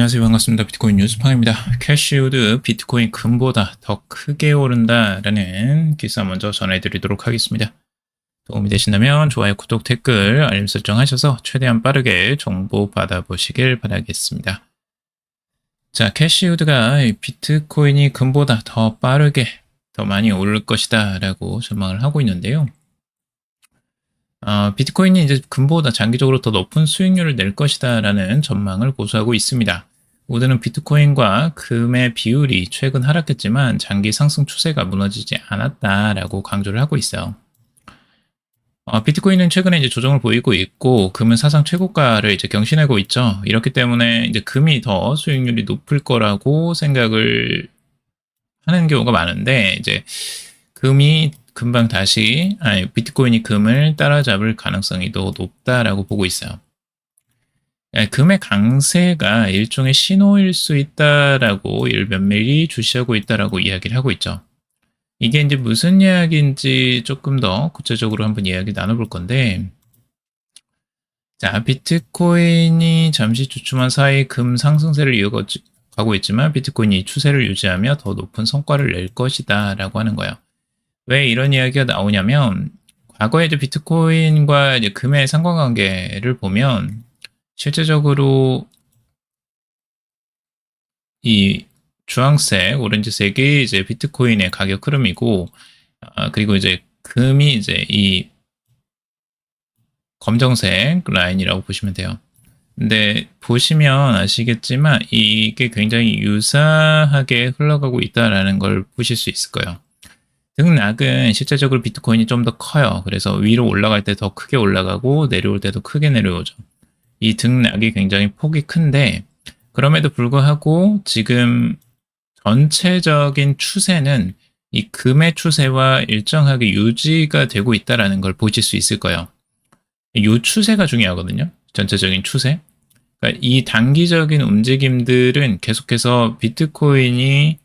안녕하세요. 반갑습니다. 비트코인 뉴스팡입니다. 캐시우드 비트코인 금보다 더 크게 오른다라는 기사 먼저 전해드리도록 하겠습니다. 도움이 되신다면 좋아요, 구독, 댓글, 알림 설정하셔서 최대한 빠르게 정보 받아보시길 바라겠습니다. 자, 캐시우드가 비트코인이 금보다 더 빠르게 더 많이 오를 것이다 라고 전망을 하고 있는데요. 어, 비트코인이 이제 금보다 장기적으로 더 높은 수익률을 낼 것이다 라는 전망을 고수하고 있습니다. 우드는 비트코인과 금의 비율이 최근 하락했지만 장기 상승 추세가 무너지지 않았다라고 강조를 하고 있어요. 어, 비트코인은 최근에 이제 조정을 보이고 있고 금은 사상 최고가를 이제 경신하고 있죠. 이렇기 때문에 이제 금이 더 수익률이 높을 거라고 생각을 하는 경우가 많은데 이제 금이 금방 다시 아니, 비트코인이 금을 따라잡을 가능성이 더 높다라고 보고 있어요. 예, 금의 강세가 일종의 신호일 수 있다라고 몇몇이 주시하고 있다라고 이야기를 하고 있죠. 이게 이제 무슨 이야기인지 조금 더 구체적으로 한번 이야기 나눠볼 건데, 자, 비트코인이 잠시 주춤한 사이 금 상승세를 이어가고 있지만 비트코인이 추세를 유지하며 더 높은 성과를 낼 것이다 라고 하는 거예요. 왜 이런 이야기가 나오냐면, 과거에 이제 비트코인과 이제 금의 상관관계를 보면 실제적으로 이 주황색, 오렌지색이 이제 비트코인의 가격 흐름이고, 아, 그리고 이제 금이 이제 이 검정색 라인이라고 보시면 돼요. 근데 보시면 아시겠지만 이게 굉장히 유사하게 흘러가고 있다라는 걸 보실 수 있을 거예요. 등락은 실제적으로 비트코인이 좀 더 커요. 그래서 위로 올라갈 때 더 크게 올라가고 내려올 때도 크게 내려오죠. 이 등락이 굉장히 폭이 큰데 그럼에도 불구하고 지금 전체적인 추세는 이 금의 추세와 일정하게 유지가 되고 있다라는 걸 보실 수 있을 거예요. 이 추세가 중요하거든요. 전체적인 추세. 그러니까 이 단기적인 움직임들은 계속해서 비트코인이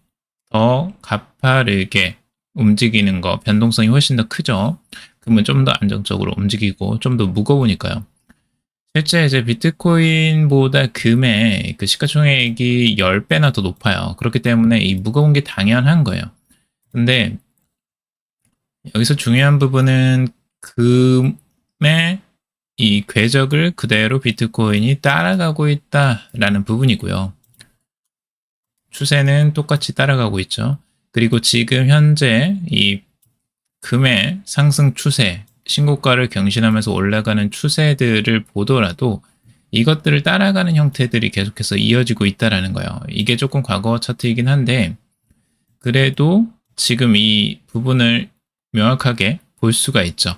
더 가파르게 움직이는 거, 변동성이 훨씬 더 크죠. 금은 좀더 안정적으로 움직이고 좀 더 무거우니까요. 실제 이제 비트코인보다 금의 그 시가총액이 10배나 더 높아요. 그렇기 때문에 이 무거운 게 당연한 거예요. 근데 여기서 중요한 부분은 금의 이 궤적을 그대로 비트코인이 따라가고 있다라는 부분이고요. 추세는 똑같이 따라가고 있죠. 그리고 지금 현재 이 금의 상승 추세, 신고가를 경신하면서 올라가는 추세들을 보더라도 이것들을 따라가는 형태들이 계속해서 이어지고 있다라는 거예요. 이게 조금 과거 차트이긴 한데 그래도 지금 이 부분을 명확하게 볼 수가 있죠.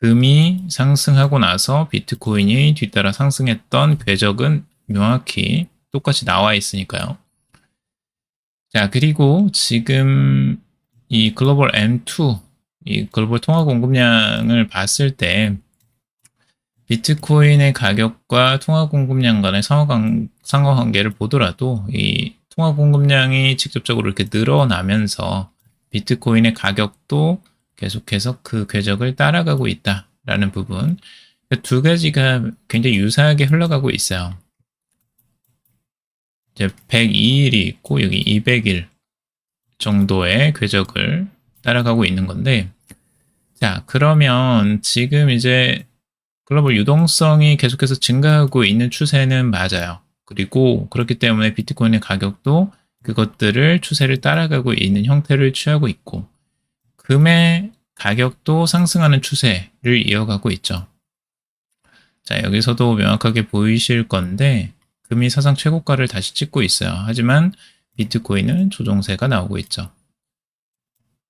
금이 상승하고 나서 비트코인이 뒤따라 상승했던 궤적은 명확히 똑같이 나와 있으니까요. 자, 그리고 지금 이 글로벌 M2 이 글로벌 통화 공급량을 봤을 때 비트코인의 가격과 통화 공급량 간의 상호관계를 보더라도 이 통화 공급량이 직접적으로 이렇게 늘어나면서 비트코인의 가격도 계속해서 그 궤적을 따라가고 있다라는 부분 두 가지가 굉장히 유사하게 흘러가고 있어요. 이제 102일이 있고 여기 200일 정도의 궤적을 따라가고 있는 건데 자, 그러면 지금 이제 글로벌 유동성이 계속해서 증가하고 있는 추세는 맞아요. 그리고 그렇기 때문에 비트코인의 가격도 그것들을 추세를 따라가고 있는 형태를 취하고 있고, 금의 가격도 상승하는 추세를 이어가고 있죠. 자, 여기서도 명확하게 보이실 건데, 금이 사상 최고가를 다시 찍고 있어요. 하지만 비트코인은 조정세가 나오고 있죠.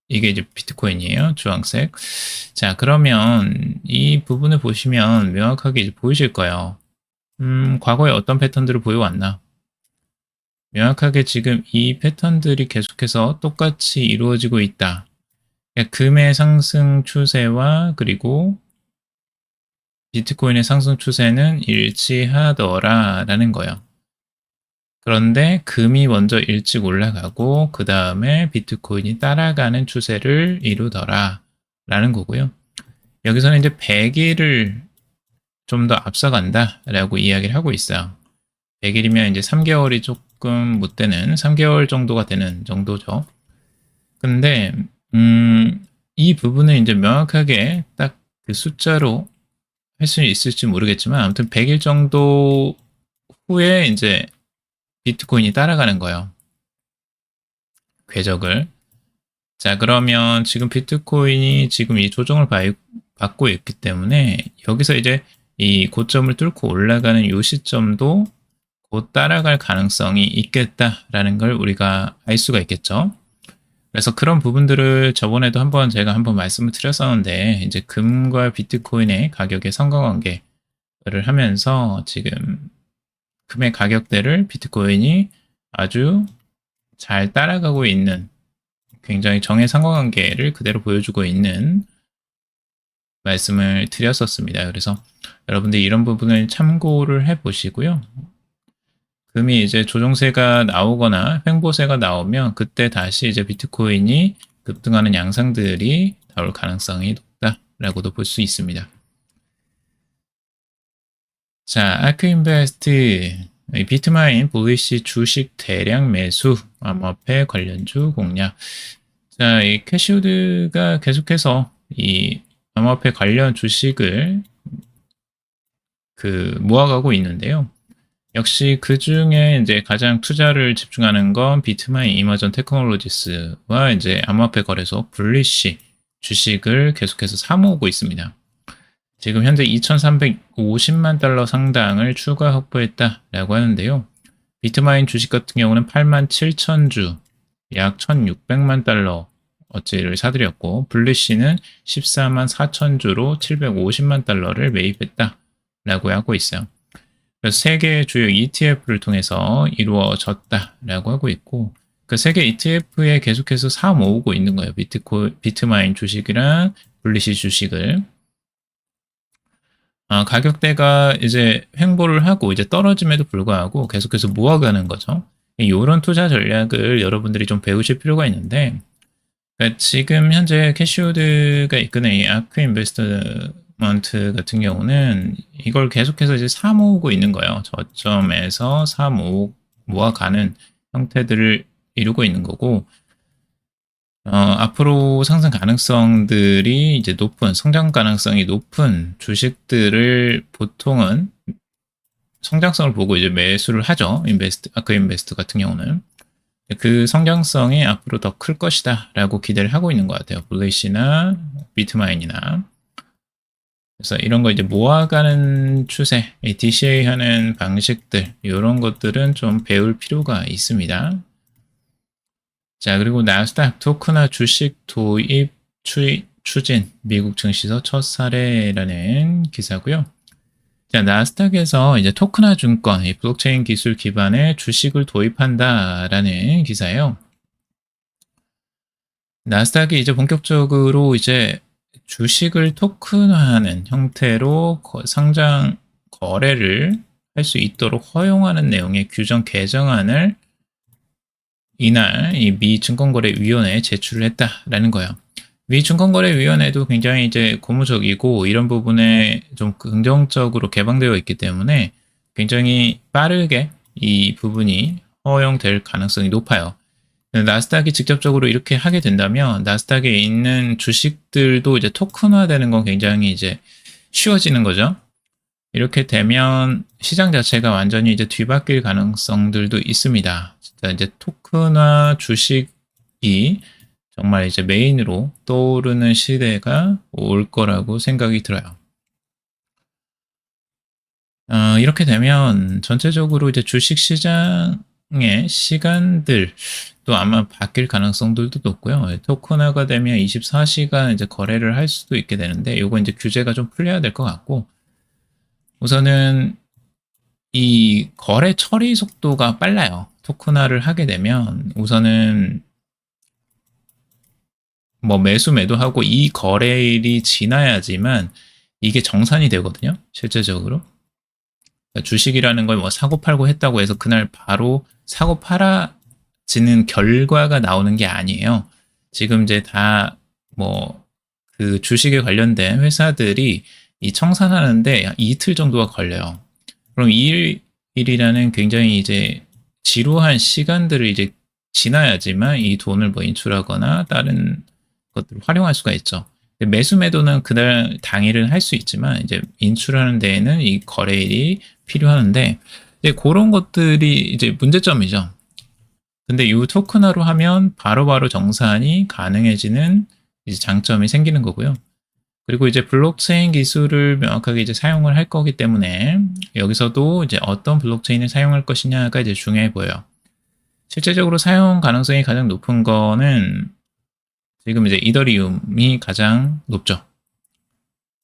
이게 이제 비트코인이에요. 주황색. 자, 그러면 이 부분을 보시면 명확하게 이제 보이실 거예요. 음, 과거에 어떤 패턴들을 보여왔나? 명확하게 지금 이 패턴들이 계속해서 똑같이 이루어지고 있다. 그러니까 금의 상승 추세와 그리고 비트코인의 상승 추세는 일치하더라라는 거예요. 그런데 금이 먼저 일찍 올라가고 그 다음에 비트코인이 따라가는 추세를 이루더라 라는 거고요. 여기서는 이제 100일을 좀 더 앞서간다 라고 이야기를 하고 있어요. 100일이면 이제 3개월이 조금 못 되는 3개월 정도가 되는 정도죠. 근데 음, 이 부분은 이제 명확하게 딱 그 숫자로 할 수 있을지 모르겠지만 아무튼 100일 정도 후에 이제 비트코인이 따라가는 거예요. 궤적을. 자, 그러면 지금 비트코인이 지금 이 조정을 받고 있기 때문에 여기서 이제 이 고점을 뚫고 올라가는 이 시점도 곧 따라갈 가능성이 있겠다라는 걸 우리가 알 수가 있겠죠. 그래서 그런 부분들을 저번에도 한번 제가 한번 말씀을 드렸었는데 이제 금과 비트코인의 가격의 상관관계를 하면서 지금 금의 가격대를 비트코인이 아주 잘 따라가고 있는 굉장히 정의 상관관계를 그대로 보여주고 있는 말씀을 드렸었습니다. 그래서 여러분들 이런 부분을 참고를 해 보시고요. 금이 이제 조정세가 나오거나 횡보세가 나오면 그때 다시 이제 비트코인이 급등하는 양상들이 나올 가능성이 높다라고도 볼 수 있습니다. 자, 아크인베스트 비트마인 블리시 주식 대량 매수 암호화폐 관련주 공략. 자, 이 캐시우드가 계속해서 이 암호화폐 관련 주식을 그 모아가고 있는데요. 역시 그 중에 이제 가장 투자를 집중하는 건 비트마인 이머전 테크놀로지스와 이제 암호화폐 거래소 블리시 주식을 계속해서 사 모으고 있습니다. 지금 현재 2,350만 달러 상당을 추가 확보했다라고 하는데요. 비트마인 주식 같은 경우는 8만 7천 주, 약 1,600만 달러 어치를 사들였고 블리시는 14만 4천 주로 750만 달러를 매입했다라고 하고 있어요. 세계 주요 ETF를 통해서 이루어졌다라고 하고 있고 그 세계 ETF에 계속해서 사 모으고 있는 거예요. 비트코 비트마인 주식이랑 블리시 주식을 아, 가격대가 이제 횡보를 하고 이제 떨어짐에도 불구하고 계속해서 모아가는 거죠. 이런 투자 전략을 여러분들이 좀 배우실 필요가 있는데 그러니까 지금 현재 캐시우드가 이끄는 이 아크 인베스터먼트 같은 경우는 이걸 계속해서 이제 사 모으고 있는 거예요. 저점에서 사 모으, 모아가는 형태들을 이루고 있는 거고, 어, 앞으로 상승 가능성들이 이제 높은, 성장 가능성이 높은 주식들을 보통은 성장성을 보고 이제 매수를 하죠. 인베스트, 아크 인베스트 같은 경우는. 그 성장성이 앞으로 더 클 것이다 라고 기대를 하고 있는 것 같아요. 블레이시나 비트마인이나. 그래서 이런 거 이제 모아가는 추세, DCA 하는 방식들, 이런 것들은 좀 배울 필요가 있습니다. 자, 그리고 나스닥 토크나 주식 도입 추, 추진, 미국 증시에서 첫 사례라는 기사고요. 자, 나스닥에서 이제 토크나 증권, 이 블록체인 기술 기반의 주식을 도입한다라는 기사예요. 나스닥이 이제 본격적으로 이제 주식을 토큰화하는 형태로 상장 거래를 할 수 있도록 허용하는 내용의 규정 개정안을 이날 이 미 증권거래위원회에 제출을 했다라는 거예요. 미 증권거래위원회도 굉장히 이제 고무적이고 이런 부분에 좀 긍정적으로 개방되어 있기 때문에 굉장히 빠르게 이 부분이 허용될 가능성이 높아요. 나스닥이 직접적으로 이렇게 하게 된다면 나스닥에 있는 주식들도 이제 토큰화되는 건 굉장히 이제 쉬워지는 거죠. 이렇게 되면 시장 자체가 완전히 이제 뒤바뀔 가능성들도 있습니다. 진짜 이제 토큰화 주식이 정말 이제 메인으로 떠오르는 시대가 올 거라고 생각이 들어요. 어, 이렇게 되면 전체적으로 이제 주식 시장의 시간들 또 아마 바뀔 가능성들도 높고요. 토큰화가 되면 24시간 이제 거래를 할 수도 있게 되는데 이거 이제 규제가 좀 풀려야 될 것 같고 우선은 이 거래 처리 속도가 빨라요. 토큰화를 하게 되면 우선은 뭐 매수 매도하고 이 거래일이 지나야지만 이게 정산이 되거든요. 실제적으로. 그러니까 주식이라는 걸 뭐 사고 팔고 했다고 해서 그날 바로 사고 팔아 지는 결과가 나오는 게 아니에요. 지금 이제 다 뭐 그 주식에 관련된 회사들이 이 청산하는데 이틀 정도가 걸려요. 그럼 이 일이라는 굉장히 이제 지루한 시간들을 이제 지나야지만 이 돈을 뭐 인출하거나 다른 것들을 활용할 수가 있죠. 매수 매도는 그날 당일은 할 수 있지만 이제 인출하는 데에는 이 거래일이 필요하는데 이제 그런 것들이 이제 문제점이죠. 근데 이 토큰화로 하면 바로바로 정산이 가능해지는 장점이 생기는 거고요. 그리고 이제 블록체인 기술을 명확하게 이제 사용을 할 거기 때문에 여기서도 이제 어떤 블록체인을 사용할 것이냐가 이제 중요해 보여요. 실제적으로 사용 가능성이 가장 높은 거는 지금 이제 이더리움이 가장 높죠.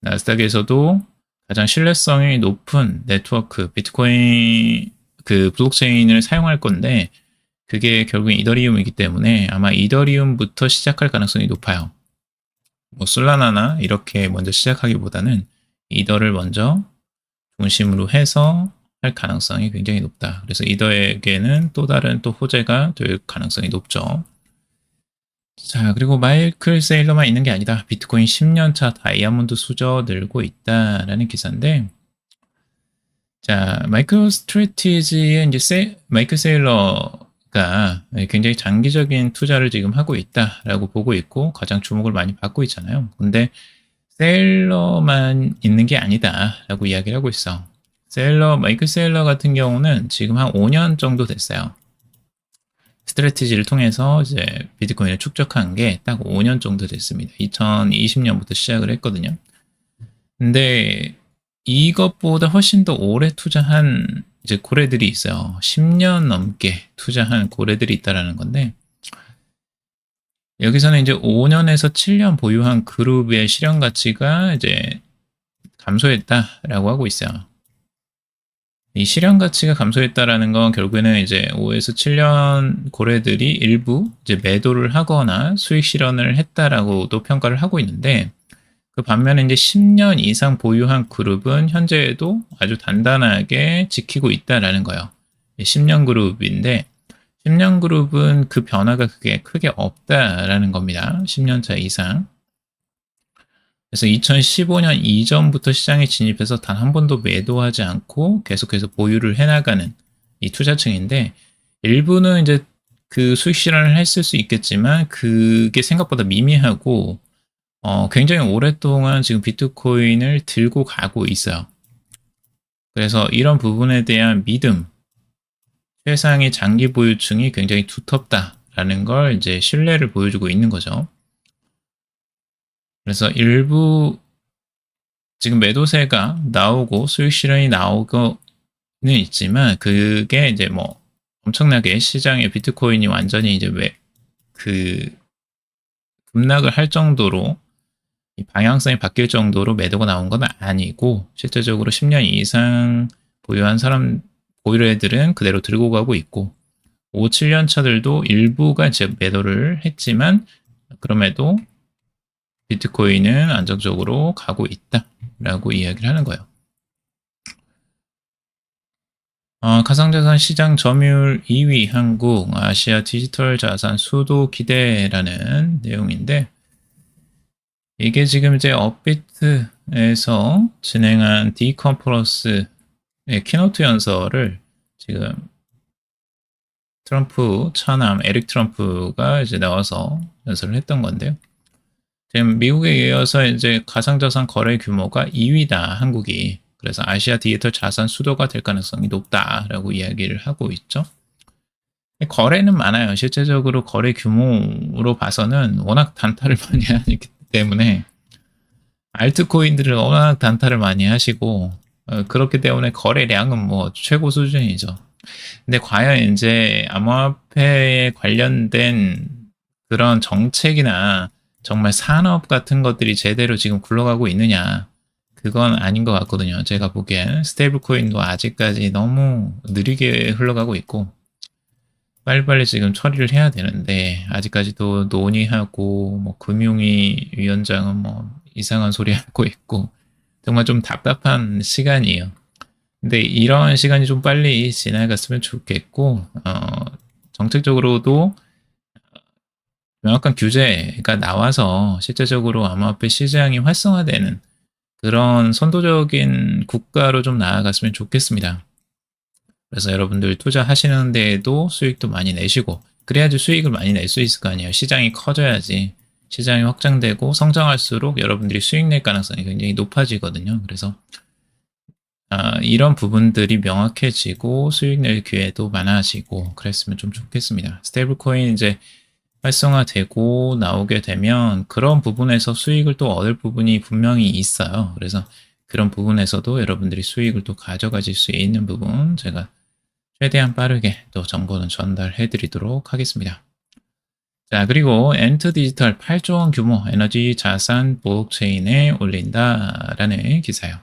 나스닥에서도 가장 신뢰성이 높은 네트워크 비트코인 그 블록체인을 사용할 건데 그게 결국엔 이더리움이기 때문에 아마 이더리움부터 시작할 가능성이 높아요. 뭐 솔라나나 이렇게 먼저 시작하기보다는 이더를 먼저 중심으로 해서 할 가능성이 굉장히 높다. 그래서 이더에게는 또 다른 또 호재가 될 가능성이 높죠. 자, 그리고 마이클 세일러만 있는 게 아니다. 비트코인 10년차 다이아몬드 수저 늘고 있다라는 기사인데, 자, 마이크로 스트레티지의 이제 세, 마이클 세일러 가 굉장히 장기적인 투자를 지금 하고 있다라고 보고 있고, 가장 주목을 많이 받고 있잖아요. 근데 세일러만 있는 게 아니다라고 이야기를 하고 있어. 세일러, 마이클 세일러 같은 경우는 지금 한 5년 정도 됐어요. 스트레티지를 통해서 이제 비트코인을 축적한 게 딱 5년 정도 됐습니다. 2020년부터 시작을 했거든요. 근데 이것보다 훨씬 더 오래 투자한 이제 고래들이 있어요. 10년 넘게 투자한 고래들이 있다라는 건데 여기서는 이제 5년에서 7년 보유한 그룹의 실현 가치가 이제 감소했다라고 하고 있어요. 이 실현 가치가 감소했다라는 건 결국에는 이제 5에서 7년 고래들이 일부 이제 매도를 하거나 수익 실현을 했다라고도 평가를 하고 있는데 그 반면에 이제 10년 이상 보유한 그룹은 현재에도 아주 단단하게 지키고 있다라는 거예요. 10년 그룹인데 10년 그룹은 그 변화가 크게 크게 없다라는 겁니다. 10년 차 이상. 그래서 2015년 이전부터 시장에 진입해서 단 한 번도 매도하지 않고 계속해서 보유를 해나가는 이 투자층인데 일부는 이제 그 수익 실현을 했을 수 있겠지만 그게 생각보다 미미하고 어, 굉장히 오랫동안 지금 비트코인을 들고 가고 있어요. 그래서 이런 부분에 대한 믿음, 최상의 장기 보유층이 굉장히 두텁다라는 걸 이제 신뢰를 보여주고 있는 거죠. 그래서 일부 지금 매도세가 나오고 수익 실현이 나오고는 있지만 그게 이제 뭐 엄청나게 시장의 비트코인이 완전히 이제 왜 그 급락을 할 정도로 방향성이 바뀔 정도로 매도가 나온 건 아니고 실제적으로 10년 이상 보유한 사람 보유애들은 그대로 들고 가고 있고 5, 7년 차들도 일부가 이제 매도를 했지만 그럼에도 비트코인은 안정적으로 가고 있다라고 이야기를 하는 거예요. 어, 가상자산 시장 점유율 2위 한국 아시아 디지털 자산 수도 기대라는 내용인데 이게 지금 이제 업비트에서 진행한 디컨퍼런스의 키노트 연설을 지금 트럼프 차남 에릭 트럼프가 이제 나와서 연설을 했던 건데요. 지금 미국에 이어서 이제 가상자산 거래 규모가 2위다, 한국이. 그래서 아시아 디지털 자산 수도가 될 가능성이 높다라고 이야기를 하고 있죠. 거래는 많아요. 실제적으로 거래 규모로 봐서는 워낙 단타를 많이 하기 때문에 알트코인들을 워낙 단타를 많이 하시고 어, 그렇기 때문에 거래량은 뭐 최고 수준이죠. 근데 과연 이제 암호화폐에 관련된 그런 정책이나 정말 산업 같은 것들이 제대로 지금 굴러가고 있느냐. 그건 아닌 것 같거든요. 제가 보기엔 스테이블 코인도 아직까지 너무 느리게 흘러가고 있고 빨리빨리 지금 처리를 해야 되는데 아직까지도 논의하고 뭐 금융위 위원장은 뭐 이상한 소리 하고 있고 정말 좀 답답한 시간이에요. 근데 이런 시간이 좀 빨리 지나갔으면 좋겠고 어, 정책적으로도 명확한 규제가 나와서 실제적으로 암호화폐 시장이 활성화되는 그런 선도적인 국가로 좀 나아갔으면 좋겠습니다. 그래서 여러분들 투자하시는 데에도 수익도 많이 내시고 그래야지 수익을 많이 낼 수 있을 거 아니에요. 시장이 커져야지 시장이 확장되고 성장할수록 여러분들이 수익 낼 가능성이 굉장히 높아지거든요. 그래서 아, 이런 부분들이 명확해지고 수익 낼 기회도 많아지고 그랬으면 좀 좋겠습니다. 스테이블 코인 이제 활성화되고 나오게 되면 그런 부분에서 수익을 또 얻을 부분이 분명히 있어요. 그래서 그런 부분에서도 여러분들이 수익을 또 가져가실 수 있는 부분 제가 최대한 빠르게 또 정보는 전달해 드리도록 하겠습니다. 자, 그리고 엔트 디지털 8조 원 규모 에너지 자산 블록체인에 올린다라는 기사요.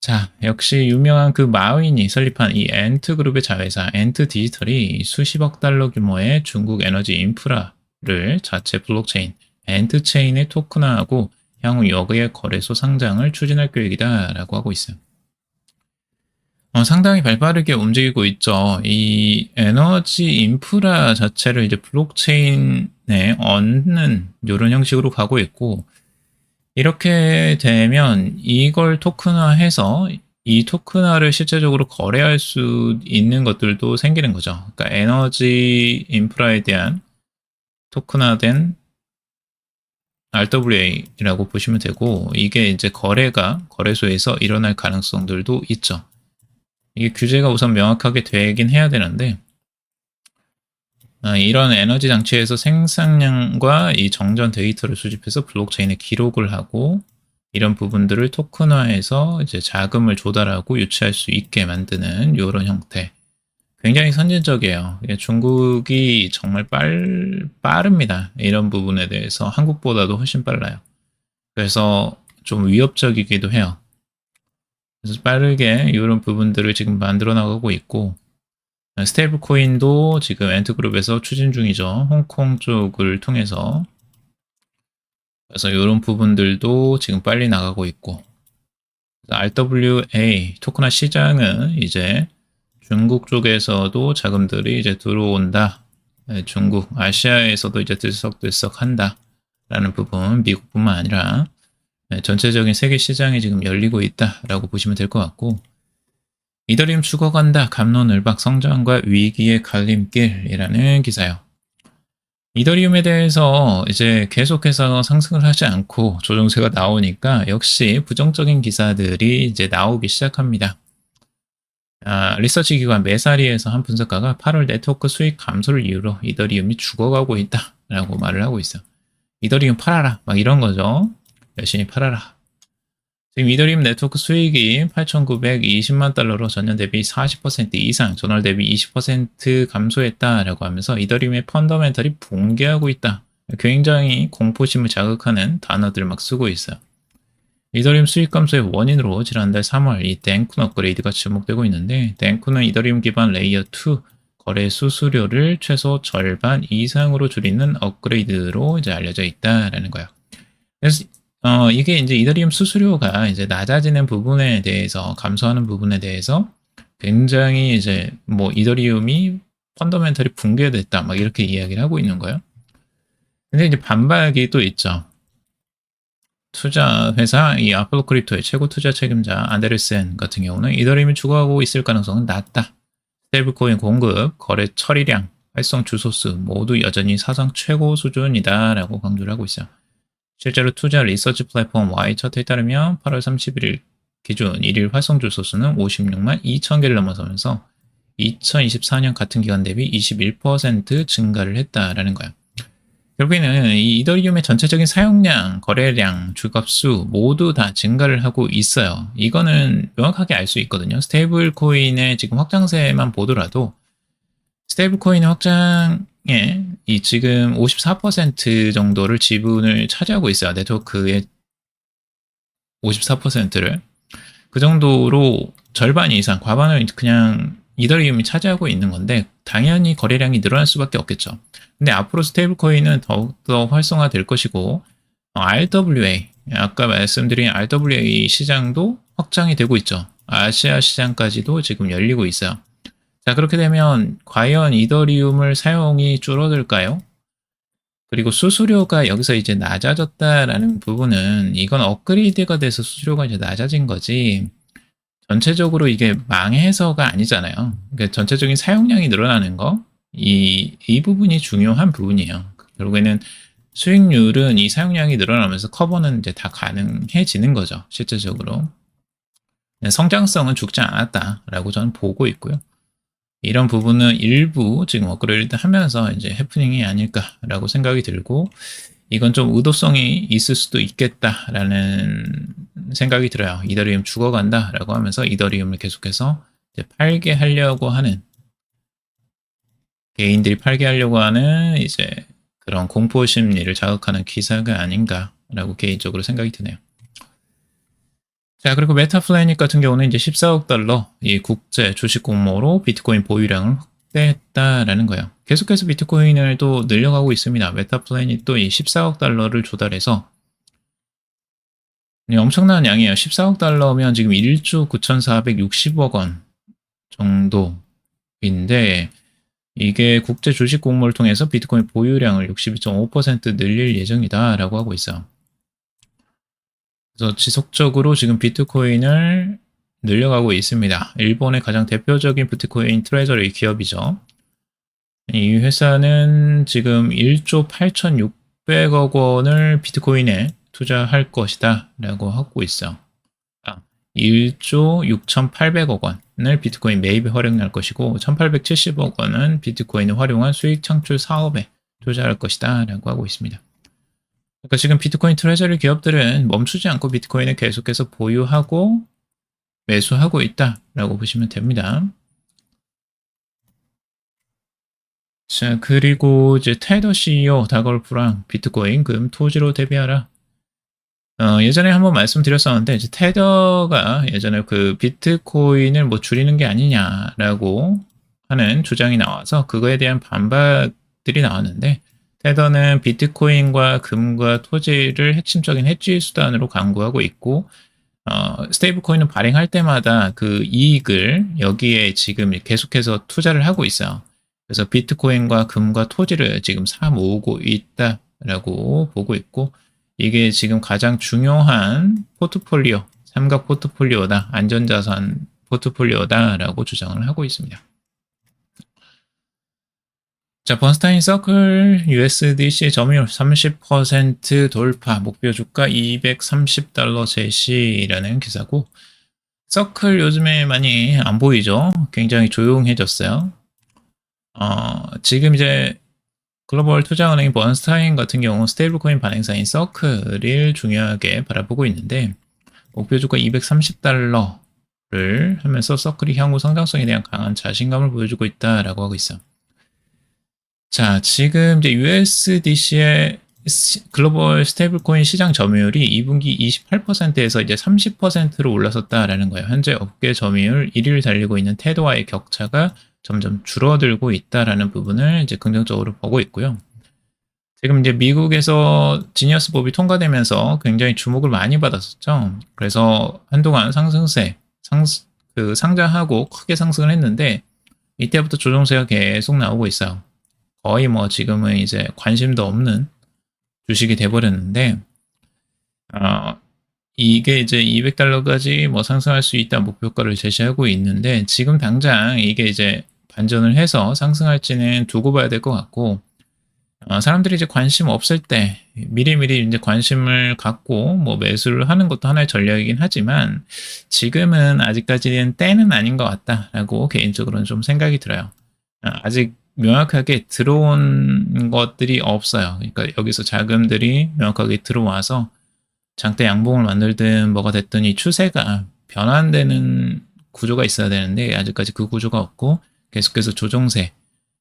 자, 역시 유명한 그 마윈이 설립한 이 엔트 그룹의 자회사 엔트 디지털이 수십억 달러 규모의 중국 에너지 인프라를 자체 블록체인 엔트 체인에 토큰화하고 향후 여기의 거래소 상장을 추진할 계획이다라고 하고 있어요. 어, 상당히 발빠르게 움직이고 있죠. 이 에너지 인프라 자체를 이제 블록체인에 얹는 이런 형식으로 가고 있고, 이렇게 되면 이걸 토큰화해서 이 토큰화를 실제적으로 거래할 수 있는 것들도 생기는 거죠. 그러니까 에너지 인프라에 대한 토큰화된 RWA라고 보시면 되고, 이게 이제 거래가 거래소에서 일어날 가능성들도 있죠. 이게 규제가 우선 명확하게 되긴 해야 되는데 아, 이런 에너지 장치에서 생산량과 이 정전 데이터를 수집해서 블록체인에 기록을 하고 이런 부분들을 토큰화해서 이제 자금을 조달하고 유치할 수 있게 만드는 이런 형태. 굉장히 선진적이에요. 중국이 정말 빨, 빠릅니다. 이런 부분에 대해서 한국보다도 훨씬 빨라요. 그래서 좀 위협적이기도 해요. 그래서 빠르게 이런 부분들을 지금 만들어 나가고 있고 스테이블 코인도 지금 엔트그룹에서 추진 중이죠. 홍콩 쪽을 통해서 그래서 이런 부분들도 지금 빨리 나가고 있고 RWA 토큰화 시장은 이제 중국 쪽에서도 자금들이 이제 들어온다. 네, 중국, 아시아에서도 이제 들썩들썩 한다. 라는 부분, 미국뿐만 아니라 네, 전체적인 세계 시장이 지금 열리고 있다라고 보시면 될 것 같고 이더리움 죽어간다 감론을박 성장과 위기의 갈림길이라는 기사요. 이더리움에 대해서 이제 계속해서 상승을 하지 않고 조정세가 나오니까 역시 부정적인 기사들이 이제 나오기 시작합니다. 아, 리서치 기관 메사리에서 한 분석가가 8월 네트워크 수익 감소를 이유로 이더리움이 죽어가고 있다라고 말을 하고 있어요. 이더리움 팔아라 막 이런 거죠. 열심히 팔아라. 지금 이더리움 네트워크 수익이 8,920만 달러로 전년 대비 40% 이상, 전월 대비 20% 감소했다라고 하면서 이더리움의 펀더멘털이 붕괴하고 있다. 굉장히 공포심을 자극하는 단어들 막 쓰고 있어요. 이더리움 수익 감소의 원인으로 지난달 3월 이 덴쿤 업그레이드가 주목되고 있는데 덴쿤은 이더리움 기반 레이어 2 거래 수수료를 최소 절반 이상으로 줄이는 업그레이드로 이제 알려져 있다라는 거예요. 그래서 어, 이게 이제 이더리움 수수료가 이제 낮아지는 부분에 대해서, 감소하는 부분에 대해서 굉장히 이제 뭐 이더리움이 펀더멘털이 붕괴됐다. 막 이렇게 이야기를 하고 있는 거예요. 근데 이제 반박이 또 있죠. 투자 회사 이 아폴로 크립토의 최고 투자 책임자 안데르센 같은 경우는 이더리움이 죽어가고 있을 가능성은 낮다. 스테이블코인 공급, 거래 처리량, 활성 주소수 모두 여전히 사상 최고 수준이다라고 강조를 하고 있어요. 실제로 투자 리서치 플랫폼 Y차트에 따르면 8월 31일 기준 1일 활성 주소 수는 56만 2천 개를 넘어서면서 2024년 같은 기간 대비 21% 증가를 했다라는 거예요. 결국에는 이 이더리움의 전체적인 사용량, 거래량, 주값수 모두 다 증가를 하고 있어요. 이거는 명확하게 알 수 있거든요. 스테이블 코인의 지금 확장세만 보더라도 스테이블 코인의 확장 예, 이 지금 54% 정도를 지분을 차지하고 있어요. 네트워크의 54%를. 그 정도로 절반 이상, 과반을 그냥 이더리움이 차지하고 있는 건데, 당연히 거래량이 늘어날 수밖에 없겠죠. 근데 앞으로 스테이블 코인은 더욱더 활성화될 것이고, RWA, 아까 말씀드린 RWA 시장도 확장이 되고 있죠. 아시아 시장까지도 지금 열리고 있어요. 자, 그렇게 되면 과연 이더리움을 사용이 줄어들까요? 그리고 수수료가 여기서 이제 낮아졌다라는 부분은 이건 업그레이드가 돼서 수수료가 이제 낮아진 거지 전체적으로 이게 망해서가 아니잖아요. 그러니까 전체적인 사용량이 늘어나는 거, 이, 이 부분이 중요한 부분이에요. 결국에는 수익률은 이 사용량이 늘어나면서 커버는 이제 다 가능해지는 거죠. 실질적으로. 성장성은 죽지 않았다라고 저는 보고 있고요. 이런 부분은 일부 지금 업그레이드 하면서 이제 해프닝이 아닐까라고 생각이 들고 이건 좀 의도성이 있을 수도 있겠다라는 생각이 들어요. 이더리움 죽어간다라고 하면서 이더리움을 계속해서 팔게 하려고 하는 개인들이 팔게 하려고 하는 이제 그런 공포 심리를 자극하는 기사가 아닌가라고 개인적으로 생각이 드네요. 자, 그리고 메타플래닛 같은 경우는 이제 14억 달러 이 국제 주식 공모로 비트코인 보유량을 확대했다라는 거예요. 계속해서 비트코인을 또 늘려가고 있습니다. 메타플래닛도 이 14억 달러를 조달해서 네, 엄청난 양이에요. 14억 달러면 지금 1조 9,460억 원 정도인데 이게 국제 주식 공모를 통해서 비트코인 보유량을 62.5% 늘릴 예정이다라고 하고 있어요. 그래서 지속적으로 지금 비트코인을 늘려가고 있습니다. 일본의 가장 대표적인 비트코인 트레저리 기업이죠. 이 회사는 지금 1조 8,600억 원을 비트코인에 투자할 것이다 라고 하고 있어. 아, 1조 6,800억 원을 비트코인 매입에 활용할 것이고 1,870억 원은 비트코인을 활용한 수익 창출 사업에 투자할 것이다 라고 하고 있습니다. 그러니까 지금 비트코인 트레저리 기업들은 멈추지 않고 비트코인을 계속해서 보유하고 매수하고 있다라고 보시면 됩니다. 자, 그리고 이제 테더 CEO 다걸프랑 비트코인 금 토지로 대비하라. 어, 예전에 한번 말씀드렸었는데 이제 테더가 예전에 그 비트코인을 뭐 줄이는 게 아니냐라고 하는 주장이 나와서 그거에 대한 반박들이 나왔는데 테더는 비트코인과 금과 토지를 핵심적인 해지 수단으로 강구하고 있고 어, 스테이블 코인은 발행할 때마다 그 이익을 여기에 지금 계속해서 투자를 하고 있어요. 그래서 비트코인과 금과 토지를 지금 사 모으고 있다라고 보고 있고 이게 지금 가장 중요한 포트폴리오, 삼각 포트폴리오다, 안전자산 포트폴리오다라고 주장을 하고 있습니다. 자, 번스타인 서클 USDC 점유율 30% 돌파, 목표 주가 230달러 제시라는 기사고, 서클 요즘에 많이 안 보이죠? 굉장히 조용해졌어요. 어, 지금 이제 글로벌 투자은행 번스타인 같은 경우 스테이블 코인 발행사인 서클을 중요하게 바라보고 있는데, 목표 주가 230달러를 하면서 서클이 향후 성장성에 대한 강한 자신감을 보여주고 있다라고 하고 있어요. 자, 지금 이제 USDC의 글로벌 스테이블 코인 시장 점유율이 2분기 28%에서 이제 30%로 올라섰다라는 거예요. 현재 업계 점유율 1위를 달리고 있는 테드와의 격차가 점점 줄어들고 있다라는 부분을 이제 긍정적으로 보고 있고요. 지금 이제 미국에서 지니어스 법이 통과되면서 굉장히 주목을 많이 받았었죠. 그래서 한동안 상승세, 상, 그 상장하고 크게 상승을 했는데 이때부터 조정세가 계속 나오고 있어요. 거의 뭐 지금은 이제 관심도 없는 주식이 돼버렸는데, 어, 이게 이제 200달러까지 뭐 상승할 수 있다 목표가를 제시하고 있는데, 지금 당장 이게 이제 반전을 해서 상승할지는 두고 봐야 될 것 같고, 어, 사람들이 이제 관심 없을 때 미리미리 이제 관심을 갖고 뭐 매수를 하는 것도 하나의 전략이긴 하지만 지금은 아직까지는 때는 아닌 것 같다라고 개인적으로는 좀 생각이 들어요. 어, 아직 명확하게 들어온 것들이 없어요. 그러니까 여기서 자금들이 명확하게 들어와서 장대 양봉을 만들든 뭐가 됐든 이 추세가 변환되는 구조가 있어야 되는데 아직까지 그 구조가 없고 계속해서 조정세,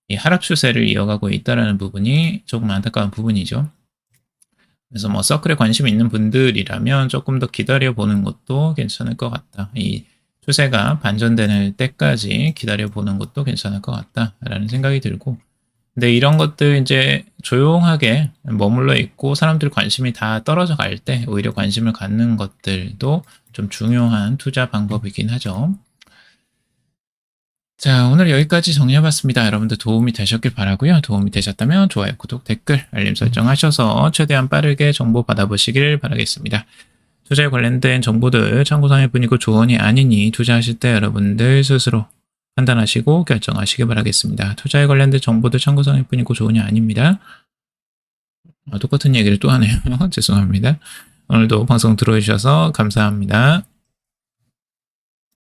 이 하락 추세를 이어가고 있다라는 부분이 조금 안타까운 부분이죠. 그래서 뭐 서클에 관심 있는 분들이라면 조금 더 기다려 보는 것도 괜찮을 것 같다. 이 추세가 반전되는 때까지 기다려보는 것도 괜찮을 것 같다라는 생각이 들고 근데 이런 것들 이제 조용하게 머물러 있고 사람들 관심이 다 떨어져 갈 때 오히려 관심을 갖는 것들도 좀 중요한 투자 방법이긴 하죠. 자, 오늘 여기까지 정리해봤습니다. 여러분들 도움이 되셨길 바라고요. 도움이 되셨다면 좋아요, 구독, 댓글, 알림 설정 하셔서 최대한 빠르게 정보 받아보시길 바라겠습니다. 투자에 관련된 정보들 참고사항일 뿐이고 조언이 아니니 투자하실 때 여러분들 스스로 판단하시고 결정하시기 바라겠습니다. 투자에 관련된 정보들 참고사항일 뿐이고 조언이 아닙니다. 아, 똑같은 얘기를 또 하네요. 죄송합니다. 오늘도 방송 들어주셔서 감사합니다.